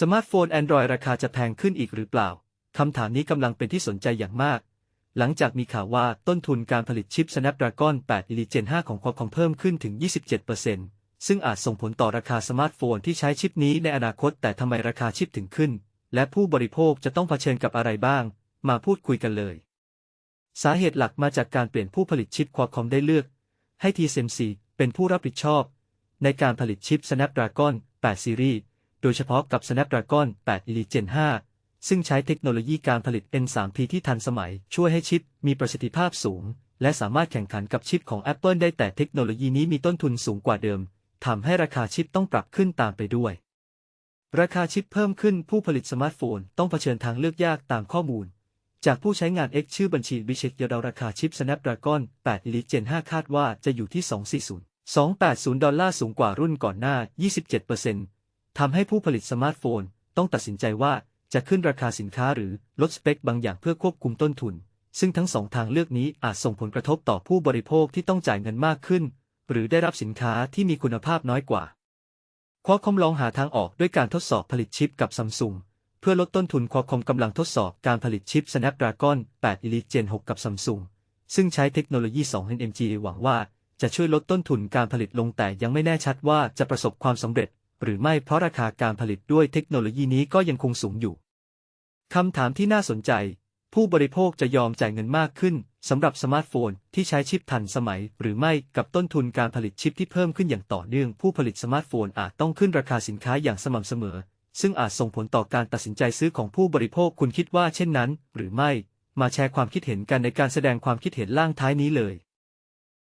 สมาร์ทโฟน Android ราคาจะแพงขึ้นอีกหรือเปล่า คำถามนี้กำลังเป็นที่สนใจอย่างมาก หลังจากมีข่าวว่าต้นทุนการผลิตชิป Snapdragon 8 Elite Gen 5 ของ Qualcomm เพิ่มขึ้นถึง 27%ซึ่งอาจส่งผลต่อราคาสมาร์ทโฟนที่ใช้ชิปนี้ในอนาคต แต่ทำไมราคาชิปถึงขึ้น และผู้บริโภคจะต้องเผชิญกับอะไรบ้าง มาพูดคุยกันเลย สาเหตุหลักมาจากการเปลี่ยนผู้ผลิตชิป Qualcomm ได้เลือก ให้ TSMC เป็นผู้รับผิดชอบ ในการผลิตชิป Snapdragon 8 Series โดยเฉพาะกับ Snapdragon 8 Elite Gen 5 ซึ่งใช้เทคโนโลยีการผลิต N3P ที่ทันสมัย ช่วยให้ชิปมีประสิทธิภาพสูง และสามารถแข่งขันกับชิปของ Apple ได้แต่เทคโนโลยีนี้มีต้นทุนสูงกว่าเดิมทำให้ราคาชิปต้องปรับขึ้นตามไปด้วย ราคาชิปเพิ่มขึ้นผู้ผลิตสมาร์ทโฟนต้องเผชิญทางเลือกยากตามข้อมูล จากผู้ใช้งาน X ชื่อบัญชีบิเชกยาดาราคาชิป Snapdragon 8 Elite Gen 5 คาดว่าจะอยู่ที่ 240 280 ดอลลาร์สูงกว่ารุ่นก่อนหน้า 27% ทำให้ผู้ผลิตสมาร์ทโฟนต้องตัดสินใจว่าจะขึ้นราคาสินค้าหรือลดสเปคบางอย่างเพื่อควบคุมต้นทุน ซึ่งทั้งสองทางเลือกนี้อาจส่งผลกระทบต่อผู้บริโภคที่ต้องจ่ายเงินมากขึ้น หรือได้รับสินค้าที่มีคุณภาพน้อยกว่าควอคอมลองหาทางออกด้วยการทดสอบผลิตชิปกับซัมซุงเพื่อลดต้นทุนควอคอมกำลังทดสอบการผลิตชิป Snapdragon 8 Elite Gen 6 กับซัมซุงซึ่งใช้เทคโนโลยี 2NMG หวังว่าจะช่วยลดต้นทุนการผลิตลงแต่ยังไม่แน่ชัดว่าจะประสบความสำเร็จ หรือไม่เพราะราคาการผลิตด้วยเทคโนโลยีนี้ก็ยังคงสูงอยู่ คำถามที่น่าสนใจ ผู้บริโภคจะยอมจ่ายเงินมากขึ้นสำหรับสมาร์ทโฟนที่ใช้ชิปทันสมัย หรือไม่กับต้นทุนการผลิตชิปที่เพิ่มขึ้นอย่างต่อเนื่อง ผู้ผลิตสมาร์ทโฟนอาจต้องขึ้นราคาสินค้าอย่างสม่ำเสมอ ซึ่งอาจส่งผลต่อการตัดสินใจซื้อของผู้บริโภคคุณคิดว่าเช่นนั้น หรือไม่ มาแชร์ความคิดเห็นกันในการแสดงความคิดเห็นล่างท้ายนี้เลย